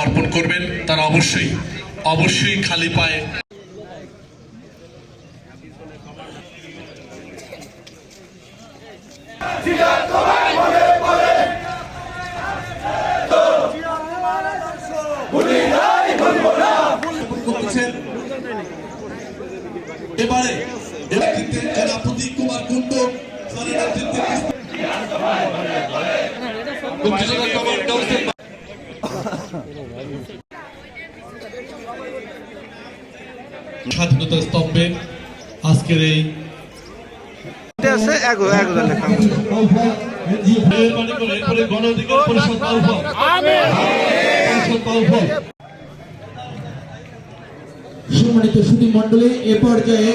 অর্পণ করবেন তারা অবশ্যই অবশ্যই খালি পায়ে। এবারে প্রতীক কুমার কুন্ডু স্বাধীনতা স্তম্ভে আজকের এই গণ অধিকার পরিষদ সম্মানিত সুধী মণ্ডলী এ পর্যায়ে